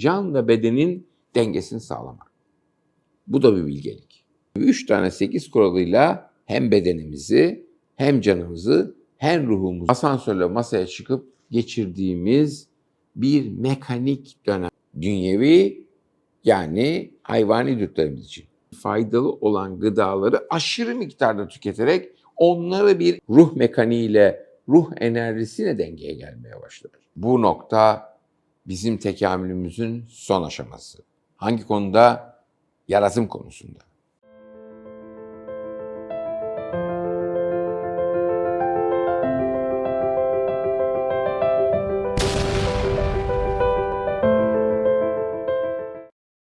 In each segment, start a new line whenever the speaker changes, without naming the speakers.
can ve bedenin dengesini sağlamak. Bu da bir bilgelik. Üç tane sekiz kuralıyla hem bedenimizi hem canımızı hem ruhumuzu asansörle masaya çıkıp geçirdiğimiz bir mekanik dönem. Dünyevi yani hayvani dürtülerimiz için faydalı olan gıdaları aşırı miktarda tüketerek onları bir ruh mekaniğiyle, ruh enerjisiyle dengeye gelmeye başlar. Bu nokta bizim tekamülümüzün son aşaması. Hangi konuda? Yaratım konusunda.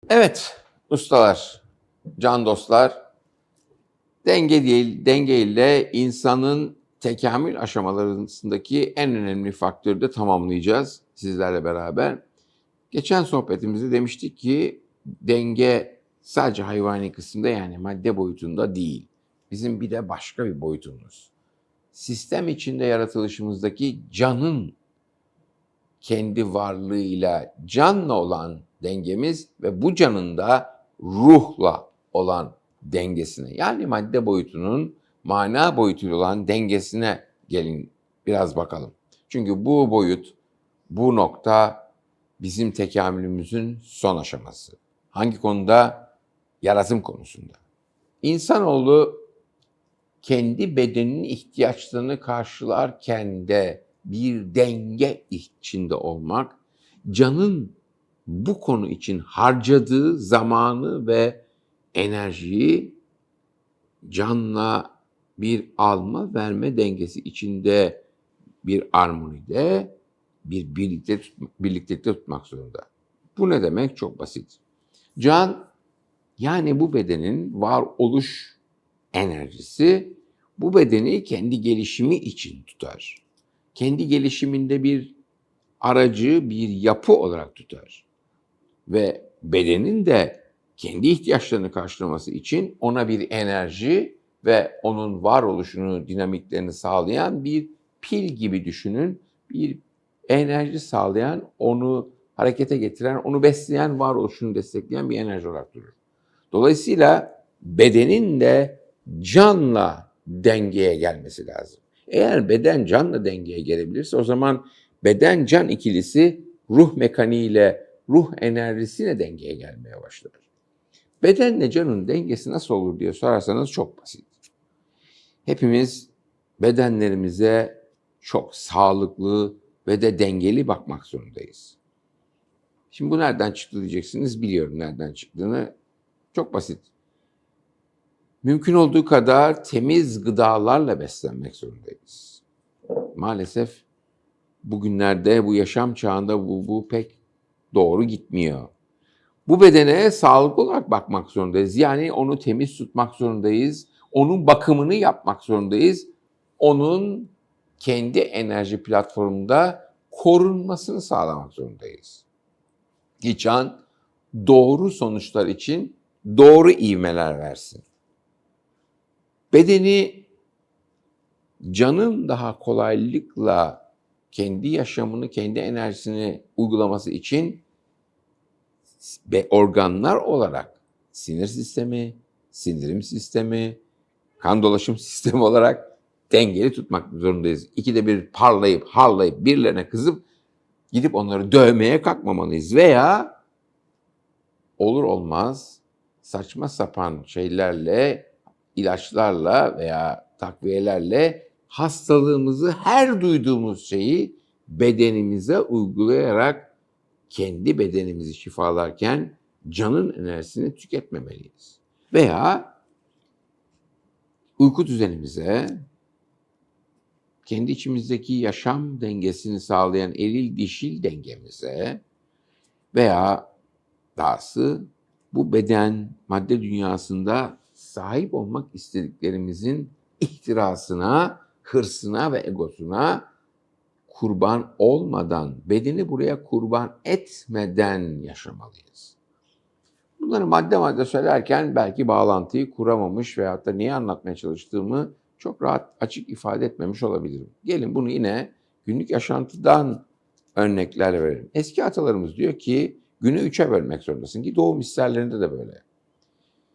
Evet ustalar, can dostlar, denge değil, denge ile insanın tekamül aşamalarındaki en önemli faktörü de tamamlayacağız sizlerle beraber. Geçen sohbetimizde demiştik ki denge sadece hayvani kısımda yani madde boyutunda değil. Bizim bir de başka bir boyutumuz. Sistem içinde yaratılışımızdaki canın kendi varlığıyla canla olan dengemiz ve bu canın da ruhla olan dengesine yani madde boyutunun mana boyutuyla olan dengesine gelin biraz bakalım. Çünkü bu boyut, bu nokta bizim tekamülümüzün son aşaması. Hangi konuda? Yaratım konusunda. İnsanoğlu kendi bedeninin ihtiyaçlarını karşılarken de bir denge içinde olmak, canın bu konu için harcadığı zamanı ve enerjiyi canla bir alma verme dengesi içinde bir armonide bir birlikte birliktelikte tutmak zorunda. Bu ne demek? Çok basit. Can yani bu bedenin varoluş enerjisi bu bedeni kendi gelişimi için tutar. Kendi gelişiminde bir aracı, bir yapı olarak tutar. Ve bedenin de kendi ihtiyaçlarını karşılaması için ona bir enerji ve onun varoluşunu, dinamiklerini sağlayan bir pil gibi düşünün. Bir enerji sağlayan, onu harekete getiren, onu besleyen, varoluşunu destekleyen bir enerji olarak durur. Dolayısıyla bedenin de canla dengeye gelmesi lazım. Eğer beden canla dengeye gelebilirse o zaman beden can ikilisi ruh mekaniğiyle, ruh enerjisiyle dengeye gelmeye başlar. Bedenle canın dengesi nasıl olur diye sorarsanız çok basit. Hepimiz bedenlerimize çok sağlıklı ve de dengeli bakmak zorundayız. Şimdi bu nereden çıktı diyeceksiniz. Biliyorum nereden çıktığını. Çok basit. Mümkün olduğu kadar temiz gıdalarla beslenmek zorundayız. Maalesef bugünlerde bu yaşam çağında bu, bu pek doğru gitmiyor. Bu bedene sağlıklı olarak bakmak zorundayız. Yani onu temiz tutmak zorundayız. Onun bakımını yapmak zorundayız. Onun kendi enerji platformunda korunmasını sağlamak zorundayız. Ki can doğru sonuçlar için doğru ivmeler versin. Bedeni canın daha kolaylıkla kendi yaşamını, kendi enerjisini uygulaması için ve organlar olarak sinir sistemi, sindirim sistemi, kan dolaşım sistemi olarak dengeli tutmak zorundayız. İkide bir parlayıp harlayıp birilerine kızıp gidip onları dövmeye kalkmamalıyız veya olur olmaz saçma sapan şeylerle, ilaçlarla veya takviyelerle hastalığımızı her duyduğumuz şeyi bedenimize uygulayarak kendi bedenimizi şifalarken canın enerjisini tüketmemeliyiz. Veya uyku düzenimize, kendi içimizdeki yaşam dengesini sağlayan eril dişil dengemize veya dahası bu beden madde dünyasında sahip olmak istediklerimizin ihtirasına, hırsına ve egosuna kurban olmadan, bedeni buraya kurban etmeden yaşamalıyız. Bunları madde madde söylerken belki bağlantıyı kuramamış veyahut da niye anlatmaya çalıştığımı çok rahat açık ifade etmemiş olabilirim. Gelin bunu yine günlük yaşantıdan örneklerle verelim. Eski atalarımız diyor ki Günü üçe bölmek zorundasın ki doğum isterlerinde de böyle.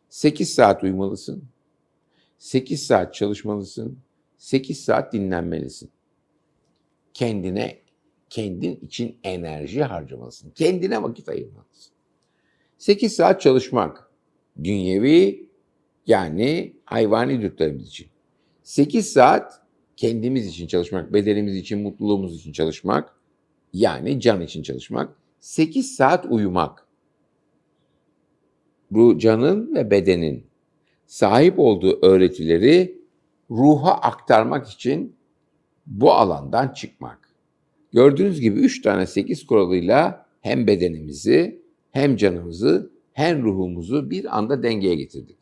8 saat uyumalısın. 8 saat çalışmalısın. 8 saat dinlenmelisin. Kendine, kendin için enerji harcamalısın. Kendine vakit ayırmalısın. 8 saat çalışmak dünyevi yani hayvani dürtlerimiz için. 8 saat kendimiz için çalışmak, bedenimiz için, mutluluğumuz için çalışmak yani can için çalışmak. 8 saat uyumak. Bu canın ve bedenin sahip olduğu öğretileri ruha aktarmak için bu alandan çıkmak. Gördüğünüz gibi 3 tane 8 kuralıyla hem bedenimizi hem canımızı hem ruhumuzu bir anda dengeye getirdik.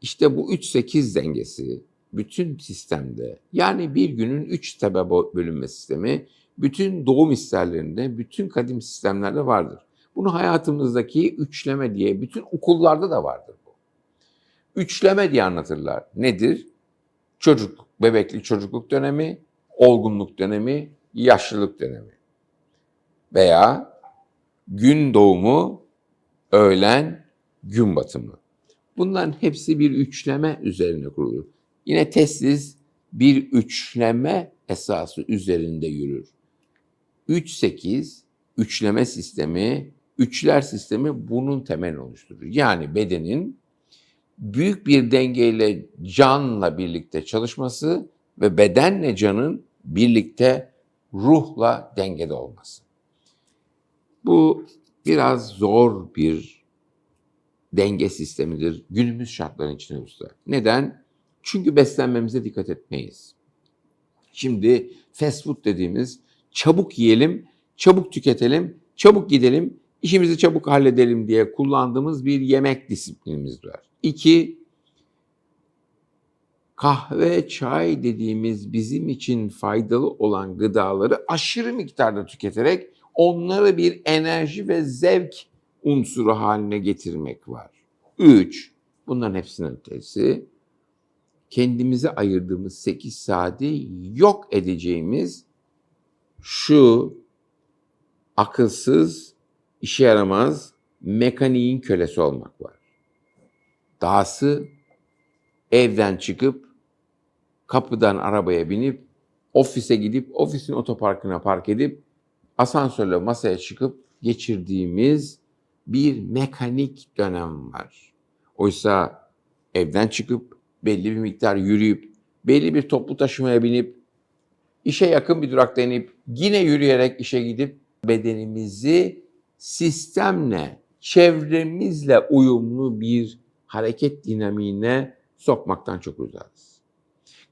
İşte bu 3-8 dengesi bütün sistemde yani bir günün 3 tabe bölünme sistemi bütün doğum isterlerinde, bütün kadim sistemlerde vardır. Bunu hayatımızdaki üçleme diye bütün okullarda da vardır bu. Üçleme diye anlatırlar. Nedir? Çocuk, bebeklik çocukluk dönemi, olgunluk dönemi, yaşlılık dönemi. Veya gün doğumu, öğlen, gün batımı. Bunların hepsi bir üçleme üzerine kurulur. Yine testis bir üçleme esası üzerinde yürür. 3-8 üçleme sistemi, üçler sistemi bunun temelini oluşturur. Yani bedenin büyük bir dengeyle canla birlikte çalışması ve bedenle canın birlikte ruhla dengede olması. Bu biraz zor bir denge sistemidir günümüz şartları içinde usta. Neden? Çünkü beslenmemize dikkat etmeyiz. Şimdi fast food dediğimiz çabuk yiyelim, çabuk tüketelim, çabuk gidelim, işimizi çabuk halledelim diye kullandığımız bir yemek disiplinimiz var. İki, kahve, çay dediğimiz bizim için faydalı olan gıdaları aşırı miktarda tüketerek onları bir enerji ve zevk unsuru haline getirmek var. Üç, bunların hepsinin ötesi kendimize ayırdığımız 8 saati yok edeceğimiz şu akılsız, işe yaramaz mekaniğin kölesi olmak var. Dahası evden çıkıp kapıdan arabaya binip ofise gidip ofisin otoparkına park edip asansörle masaya çıkıp geçirdiğimiz bir mekanik dönem var. Oysa evden çıkıp belli bir miktar yürüyüp belli bir toplu taşımaya binip işe yakın bir durakta inip yine yürüyerek işe gidip bedenimizi sistemle, çevremizle uyumlu bir hareket dinamiğine sokmaktan çok uzağız.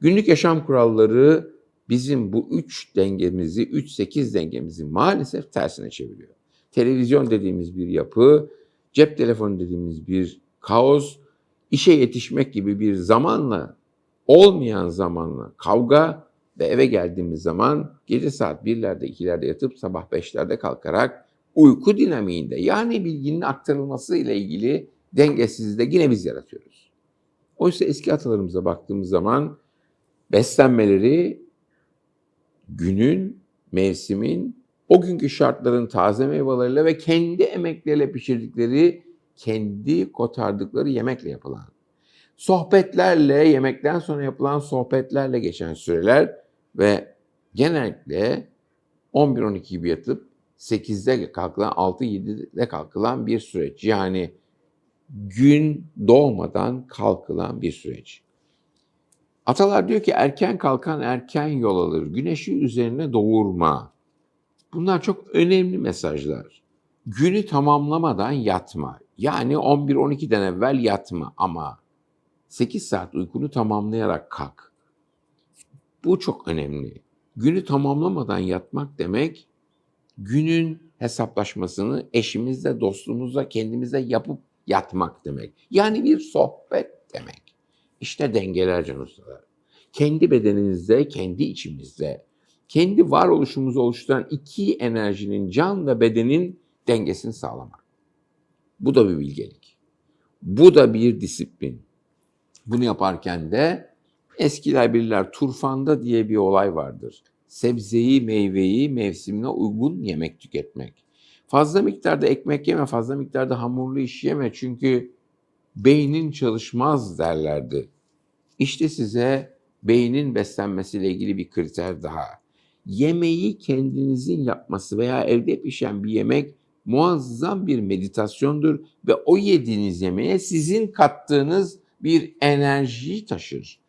Günlük yaşam kuralları bizim bu üç dengemizi, üç sekiz dengemizi maalesef tersine çeviriyor. Televizyon dediğimiz bir yapı, cep telefonu dediğimiz bir kaos, işe yetişmek gibi bir zamanla, olmayan zamanla kavga ve eve geldiğimiz zaman gece saat birlerde, ikilerde yatıp sabah beşlerde kalkarak uyku dinamiğinde yani bilginin aktarılması ile ilgili dengesizliği de yine biz yaratıyoruz. Oysa eski atalarımıza baktığımız zaman beslenmeleri günün, mevsimin, o günkü şartların taze meyveleriyle ve kendi emekleriyle pişirdikleri, kendi kotardıkları yemekle yapılan, sohbetlerle, yemekten sonra yapılan sohbetlerle geçen süreler ve genellikle 11-12 gibi yatıp 8'de kalkılan, 6-7'de kalkılan bir süreç. Yani gün doğmadan kalkılan bir süreç. Atalar diyor ki erken kalkan erken yol alır. Güneşi üzerine doğurma. Bunlar çok önemli mesajlar. Günü tamamlamadan yatma. Yani 11-12'den evvel yatma ama 8 saat uykunu tamamlayarak kalk. Bu çok önemli. Günü tamamlamadan yatmak demek günün hesaplaşmasını eşimizle, dostumuzla, kendimize yapıp yatmak demek. Yani bir sohbet demek. İşte dengeler can ustalar. Kendi bedeninizde, kendi içimizde, kendi varoluşumuzu oluşturan iki enerjinin can ve bedenin dengesini sağlamak. Bu da bir bilgelik. Bu da bir disiplin. Bunu yaparken de eskiler bilirler turfanda diye bir olay vardır. Sebzeyi, meyveyi mevsimine uygun yemek tüketmek. Fazla miktarda ekmek yeme, fazla miktarda hamurlu iş yeme çünkü beynin çalışmaz derlerdi. İşte size beynin beslenmesiyle ilgili bir kriter daha. Yemeği kendinizin yapması veya evde pişen bir yemek muazzam bir meditasyondur ve o yediğiniz yemeğe sizin kattığınız bir enerjiyi taşır.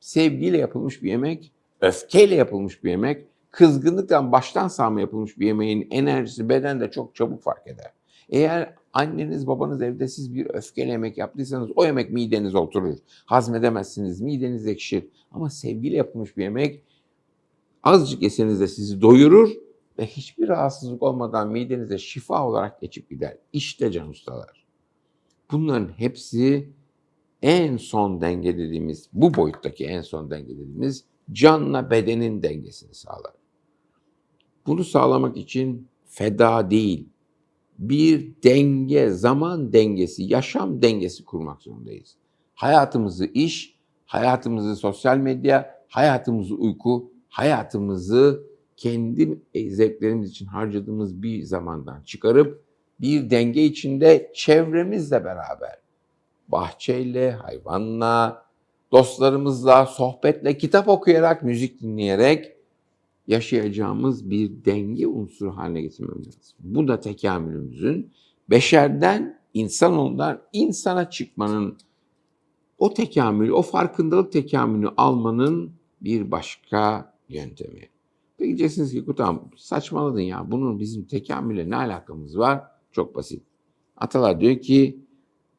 Sevgiyle yapılmış bir yemek, öfkeyle yapılmış bir yemek, kızgınlıktan baştan sağma yapılmış bir yemeğin enerjisi bedende çok çabuk fark eder. Eğer anneniz babanız evde siz bir öfkeyle yemek yaptıysanız o yemek midenize oturur. Hazmedemezsiniz, mideniz ekşir. Ama sevgiyle yapılmış bir yemek azıcık yeseniz de sizi doyurur ve hiçbir rahatsızlık olmadan midenize şifa olarak geçip gider. İşte can ustalar. Bunların hepsi en son denge dediğimiz, bu boyuttaki en son denge dediğimiz canla bedenin dengesini sağlar. Bunu sağlamak için feda değil, bir denge, zaman dengesi, yaşam dengesi kurmak zorundayız. Hayatımızı iş, hayatımızı sosyal medya, hayatımızı uyku, hayatımızı kendi zevklerimiz için harcadığımız bir zamandan çıkarıp bir denge içinde çevremizle beraber bahçeyle, hayvanla, dostlarımızla, sohbetle, kitap okuyarak, müzik dinleyerek yaşayacağımız bir denge unsuru haline getirmemiz lazım. Bu da tekamülümüzün beşerden, insanoğlundan insana çıkmanın, o tekamül, o farkındalık tekamülünü almanın bir başka yöntemi. Diyeceksiniz ki Kutam saçmaladın ya bunun bizim tekamülle ne alakamız var? Çok basit. Atalar diyor ki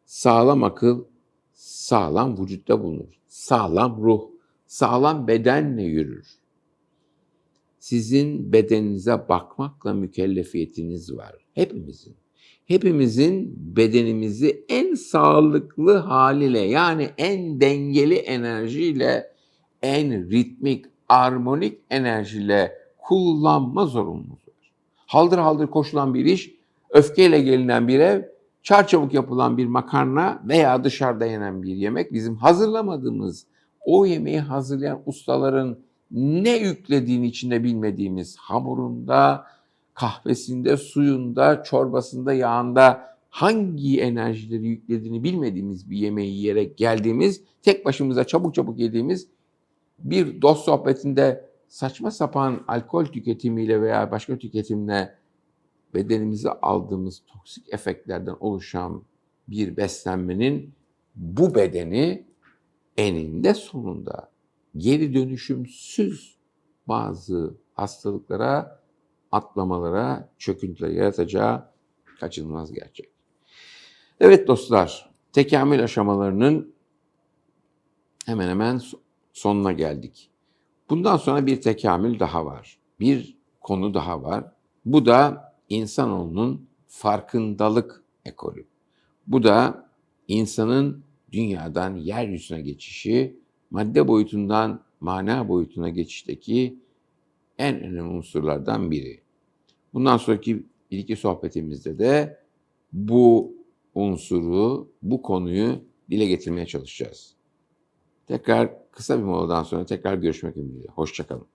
sağlam akıl sağlam vücutta bulunur. Sağlam ruh, sağlam bedenle yürür. Sizin bedeninize bakmakla mükellefiyetiniz var. Hepimizin. Hepimizin bedenimizi en sağlıklı haliyle yani en dengeli enerjiyle, en ritmik, armonik enerjiyle kullanma zorunluluğumuz var. Haldır haldır koşulan bir iş, öfkeyle gelinen bir ev, çarçabuk yapılan bir makarna veya dışarıda yenen bir yemek bizim hazırlamadığımız, o yemeği hazırlayan ustaların ne yüklediğini içinde bilmediğimiz hamurunda, kahvesinde, suyunda, çorbasında, yağında hangi enerjileri yüklediğini bilmediğimiz bir yemeği yiyerek geldiğimiz, tek başımıza çabuk çabuk yediğimiz bir dost sohbetinde saçma sapan alkol tüketimiyle veya başka tüketimle bedenimize aldığımız toksik efektlerden oluşan bir beslenmenin bu bedeni eninde sonunda geri dönüşümsüz bazı hastalıklara, atlamalara, çöküntüler yaratacağı kaçınılmaz gerçek. Evet dostlar, tekamül aşamalarının hemen hemen sonuna geldik. Bundan sonra bir tekamül daha var. Bir konu daha var. Bu da insanoğlunun farkındalık ekolü. Bu da insanın dünyadan yeryüzüne geçişi, madde boyutundan mana boyutuna geçişteki en önemli unsurlardan biri. Bundan sonraki bir iki sohbetimizde de bu unsuru, bu konuyu dile getirmeye çalışacağız. Tekrar kısa bir moladan sonra tekrar görüşmek ümidiyle. Hoşçakalın.